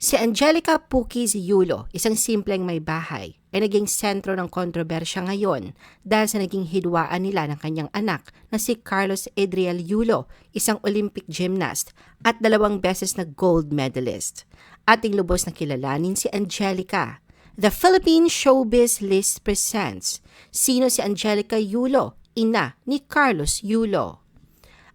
Si Angelica Pukis Yulo, isang simpleng may bahay, ay naging sentro ng kontrobersya ngayon dahil sa naging hidwaan nila ng kanyang anak na si Carlos Adriel Yulo, isang Olympic gymnast at dalawang beses na gold medalist. Ating lubos na kilalanin si Angelica. The Philippine Showbiz List presents Sino si Angelica Yulo, ina ni Carlos Yulo?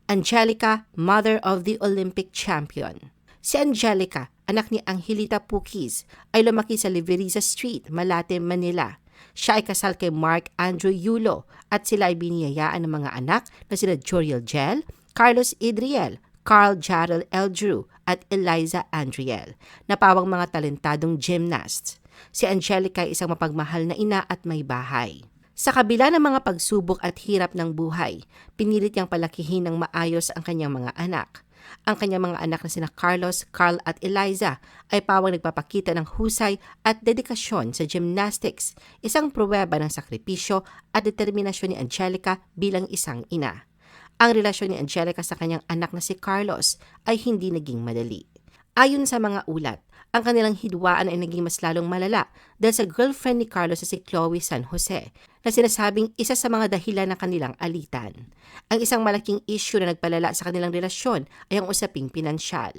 Angelica, mother of the Olympic champion. Si Angelica, anak ni Angelita Pukis, ay lumaki sa Liverisa Street, Malate, Manila. Siya ay kasal kay Mark Andrew Yulo at sila ay biniyayaan ng mga anak na sina Joriel Gel, Carlos Idriel, Carl Jarrell Eldrew at Eliza Andriel, na pawang mga talentadong gymnasts. Si Angelica ay isang mapagmahal na ina at may bahay. Sa kabila ng mga pagsubok at hirap ng buhay, pinilit niyang palakihin ng maayos ang kanyang mga anak. Ang kanyang mga anak na sina Carlos, Carl at Eliza ay pawang nagpapakita ng husay at dedikasyon sa gymnastics, isang pruweba ng sakripisyo at determinasyon ni Angelica bilang isang ina. Ang relasyon ni Angelica sa kanyang anak na si Carlos ay hindi naging madali. Ayon sa mga ulat, ang kanilang hidwaan ay naging mas lalong malala dahil sa girlfriend ni Carlos na si Chloe San Jose na sinasabing isa sa mga dahilan ng kanilang alitan. Ang isang malaking issue na nagpalala sa kanilang relasyon ay ang usaping pinansyal.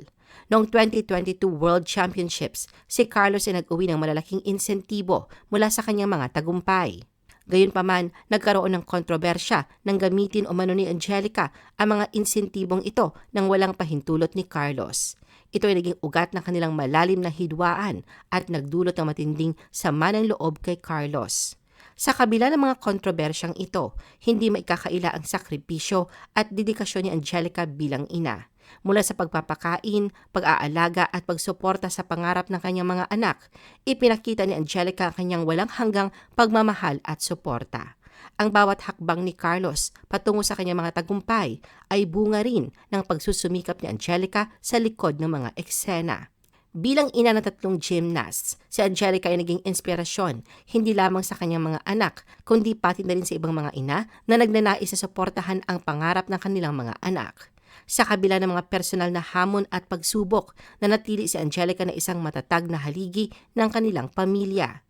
Noong 2022 World Championships, si Carlos ay nag-uwi ng malalaking insentibo mula sa kanyang mga tagumpay. Gayunpaman, nagkaroon ng kontrobersya nang gamitin o mano ni Angelica ang mga insentibong ito nang walang pahintulot ni Carlos. Ito ay naging ugat ng kanilang malalim na hidwaan at nagdulot ng matinding sama ng loob kay Carlos. Sa kabila ng mga kontrobersyang ito, hindi maikakaila ang sakripisyo at dedikasyon ni Angelica bilang ina. Mula sa pagpapakain, pag-aalaga at pagsuporta sa pangarap ng kanyang mga anak, ipinakita ni Angelica ang kanyang walang hanggang pagmamahal at suporta. Ang bawat hakbang ni Carlos patungo sa kanyang mga tagumpay ay bunga rin ng pagsusumikap ni Angelica sa likod ng mga eksena. Bilang ina ng tatlong gymnasts, si Angelica ay naging inspirasyon hindi lamang sa kanyang mga anak, kundi pati na rin sa ibang mga ina na nagnanais na suportahan ang pangarap ng kanilang mga anak. Sa kabila ng mga personal na hamon at pagsubok, nanatili si Angelica na isang matatag na haligi ng kanilang pamilya.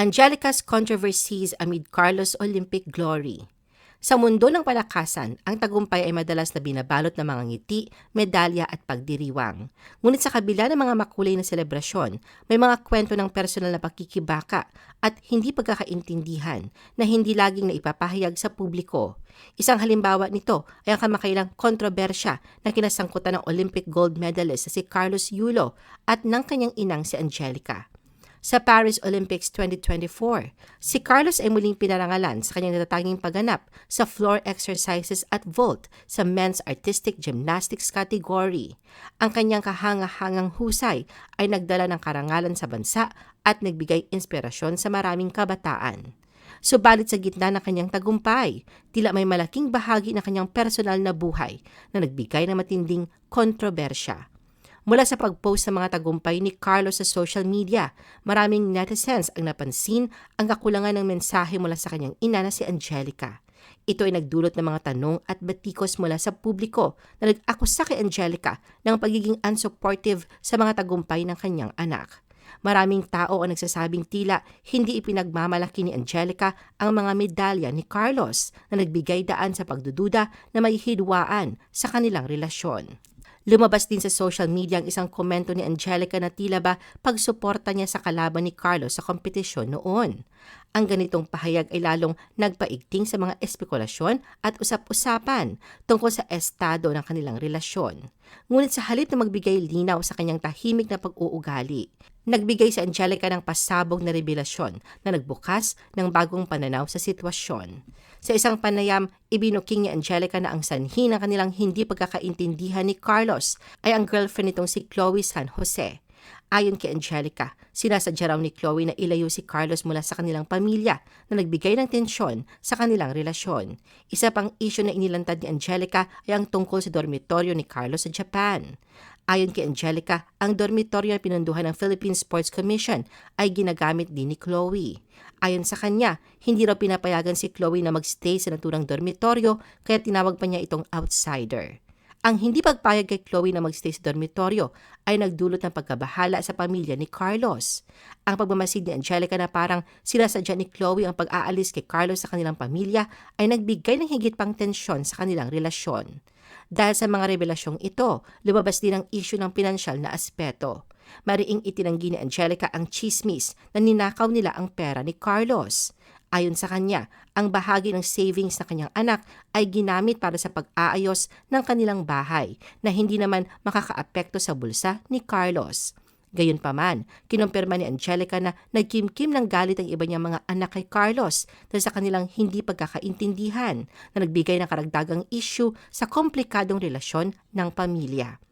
Angelica's controversies amid Carlos Olympic glory. Sa mundo ng palakasan, ang tagumpay ay madalas na binabalot ng mga ngiti, medalya at pagdiriwang. Ngunit sa kabila ng mga makulay na selebrasyon, may mga kwento ng personal na pakikibaka at hindi pagkakaintindihan na hindi laging naipapahayag sa publiko. Isang halimbawa nito ay ang kamakailang kontrobersya na kinasangkutan ng Olympic gold medalist na si Carlos Yulo at ng kanyang inang si Angelica. Sa Paris Olympics 2024, si Carlos ay muling pinarangalan sa kanyang natatanging pagganap sa floor exercises at vault sa men's artistic gymnastics category. Ang kanyang kahanga-hangang husay ay nagdala ng karangalan sa bansa at nagbigay inspirasyon sa maraming kabataan. Subalit sa gitna ng kanyang tagumpay, tila may malaking bahagi ng kanyang personal na buhay na nagbigay ng matinding kontrobersya. Mula sa pag-post ng mga tagumpay ni Carlos sa social media, maraming netizens ang napansin ang kakulangan ng mensahe mula sa kanyang ina na si Angelica. Ito ay nagdulot ng mga tanong at batikos mula sa publiko na nag-akusa kay Angelica ng pagiging unsupportive sa mga tagumpay ng kanyang anak. Maraming tao ang nagsasabing tila hindi ipinagmamalaki ni Angelica ang mga medalya ni Carlos na nagbigay daan sa pagdududa na may hidwaan sa kanilang relasyon. Lumabas din sa social media ang isang komento ni Angelica na tila ba pagsuporta niya sa kalaban ni Carlos sa kompetisyon noon. Ang ganitong pahayag ay lalong nagpaigting sa mga espekulasyon at usap-usapan tungkol sa estado ng kanilang relasyon. Ngunit sa halip na magbigay linaw sa kanyang tahimik na pag-uugali, nagbigay si Angelica ng pasabog na revelasyon na nagbukas ng bagong pananaw sa sitwasyon. Sa isang panayam, ibinuking ni Angelica na ang sanhi ng kanilang hindi pagkakaintindihan ni Carlos ay ang girlfriend nitong si Chloe San Jose. Ayon kay Angelica, sinasadya raw ni Chloe na ilayo si Carlos mula sa kanilang pamilya na nagbigay ng tensyon sa kanilang relasyon. Isa pang isyo na inilantad ni Angelica ay ang tungkol sa dormitoryo ni Carlos sa Japan. Ayon kay Angelica, ang dormitoryo na pinunduhan ng Philippine Sports Commission ay ginagamit din ni Chloe. Ayon sa kanya, hindi raw pinapayagan si Chloe na magstay sa naturang dormitoryo kaya tinawag pa niya itong outsider. Ang hindi pagpayag kay Chloe na magstay sa dormitoryo ay nagdulot ng pagkabahala sa pamilya ni Carlos. Ang pagmamasid ni Angelica na parang sinasadya ni Chloe ang pag-aalis kay Carlos sa kanilang pamilya ay nagbigay ng higit pang tensyon sa kanilang relasyon. Dahil sa mga revelasyong ito, lumabas din ang issue ng pinansyal na aspeto. Mariing itinanggi ni Angelica ang chismis na ninakaw nila ang pera ni Carlos. Ayon sa kanya, ang bahagi ng savings na kanyang anak ay ginamit para sa pag-aayos ng kanilang bahay na hindi naman makakaapekto sa bulsa ni Carlos. Gayunpaman, kinumpirma ni Angelica na nagkimkim ng galit ang iba niyang mga anak kay Carlos dahil sa kanilang hindi pagkakaintindihan na nagbigay ng karagdagang issue sa komplikadong relasyon ng pamilya.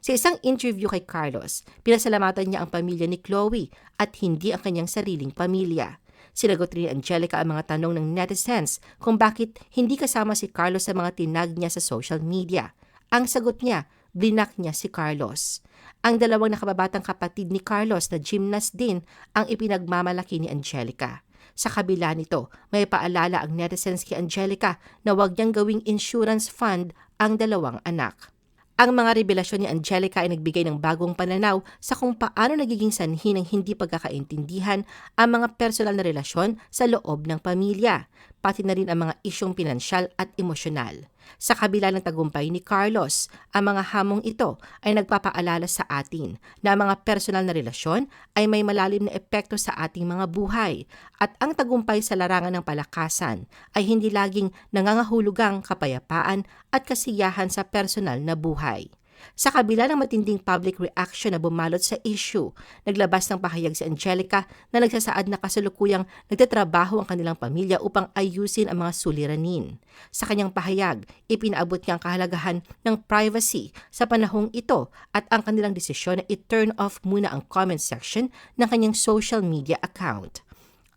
Sa isang interview kay Carlos, pinasalamatan niya ang pamilya ni Chloe at hindi ang kanyang sariling pamilya. Sinagot rin ni Angelica ang mga tanong ng netizens kung bakit hindi kasama si Carlos sa mga tinag niya sa social media. Ang sagot niya, blinak niya si Carlos. Ang dalawang nakababatang kapatid ni Carlos na gymnast din ang ipinagmamalaki ni Angelica. Sa kabila nito, may paalala ang netizens kay Angelica na huwag niyang gawing insurance fund ang dalawang anak. Ang mga revelasyon ni Angelica ay nagbigay ng bagong pananaw sa kung paano nagiging sanhi ng hindi pagkakaintindihan ang mga personal na relasyon sa loob ng pamilya, pati na rin ang mga isyong pinansyal at emosyonal. Sa kabila ng tagumpay ni Carlos, ang mga hamong ito ay nagpapaalala sa atin na ang mga personal na relasyon ay may malalim na epekto sa ating mga buhay at ang tagumpay sa larangan ng palakasan ay hindi laging nangangahulugang kapayapaan at kasiyahan sa personal na buhay. Sa kabila ng matinding public reaction na bumalot sa issue, naglabas ng pahayag si Angelica na nagsasaad na kasalukuyang nagtatrabaho ang kanilang pamilya upang ayusin ang mga suliranin. Sa kanyang pahayag, ipinaabot niya ang kahalagahan ng privacy sa panahong ito at ang kanilang desisyon na i-turn off muna ang comment section ng kanyang social media account.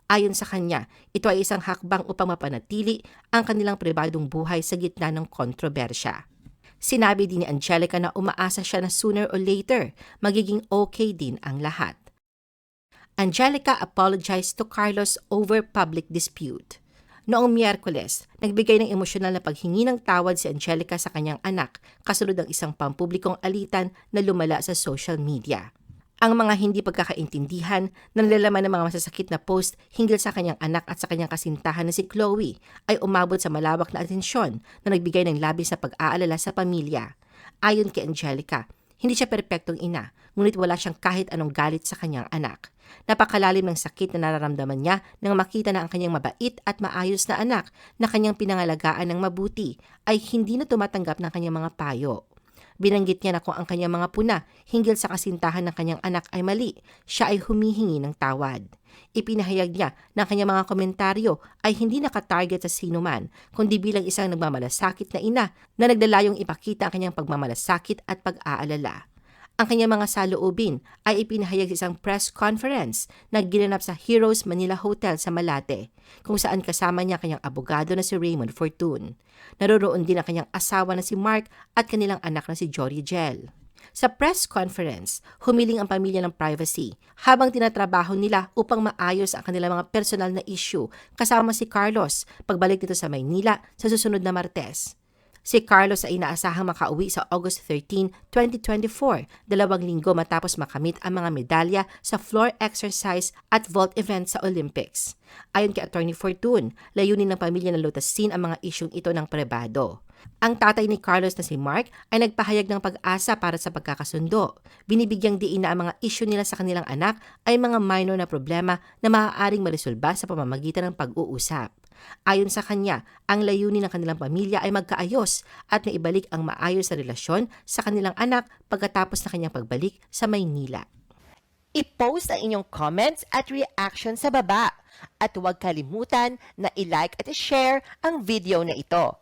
Ayon sa kanya, ito ay isang hakbang upang mapanatili ang kanilang pribadong buhay sa gitna ng kontrobersya. Sinabi din ni Angelica na umaasa siya na sooner or later magiging okay din ang lahat. Angelica apologized to Carlos over public dispute. Noong Miyerkules, nagbigay ng emosyonal na paghingi ng tawad si Angelica sa kanyang anak kasunod ng isang pampublikong alitan na lumala sa social media. Ang mga hindi pagkakaintindihan na nilalaman ng mga masasakit na post hinggil sa kanyang anak at sa kanyang kasintahan na si Chloe ay umabot sa malawak na atensyon na nagbigay ng labis na pag-aalala sa pamilya. Ayon kay Angelica, hindi siya perpektong ina, ngunit wala siyang kahit anong galit sa kanyang anak. Napakalalim ng sakit na nararamdaman niya nang makita na ang kanyang mabait at maayos na anak na kanyang pinangalagaan ng mabuti ay hindi na tumatanggap ng kanyang mga payo. Binanggit niya na kung ang kanyang mga puna hinggil sa kasintahan ng kanyang anak ay mali, siya ay humihingi ng tawad. Ipinahayag niya na ang kanyang mga komentaryo ay hindi nakatarget sa sino man, kundi bilang isang nagmamalasakit na ina na naglalayong ipakita ang kanyang pagmamalasakit at pag-aalala. Ang kanyang mga saloobin ay ipinahayag sa isang press conference na ginanap sa Heroes Manila Hotel sa Malate, kung saan kasama niya kanyang abogado na si Raymond Fortune. Naroroon din ang kanyang asawa na si Mark at kanilang anak na si Jory Gel. Sa press conference, humiling ang pamilya ng privacy habang tinatrabaho nila upang maayos ang kanilang mga personal na issue kasama si Carlos pagbalik nito sa Maynila sa susunod na Martes. Si Carlos ay inaasahang makauwi sa August 13, 2024, dalawang linggo matapos makamit ang mga medalya sa floor exercise at vault event sa Olympics. Ayon kay Attorney Fortune, layunin ng pamilya na lutasin ang mga isyong ito ng prebado. Ang tatay ni Carlos na si Mark ay nagpahayag ng pag-asa para sa pagkakasundo. Binibigyang diin na ang mga isyu nila sa kanilang anak ay mga minor na problema na maaaring maresolba sa pamamagitan ng pag-uusap. Ayon sa kanya, ang layunin ng kanilang pamilya ay magkaayos at maibalik ang maayos na relasyon sa kanilang anak pagkatapos na kanyang pagbalik sa Maynila. I-post ang inyong comments at reaction sa baba at huwag kalimutan na i-like at i-share ang video na ito.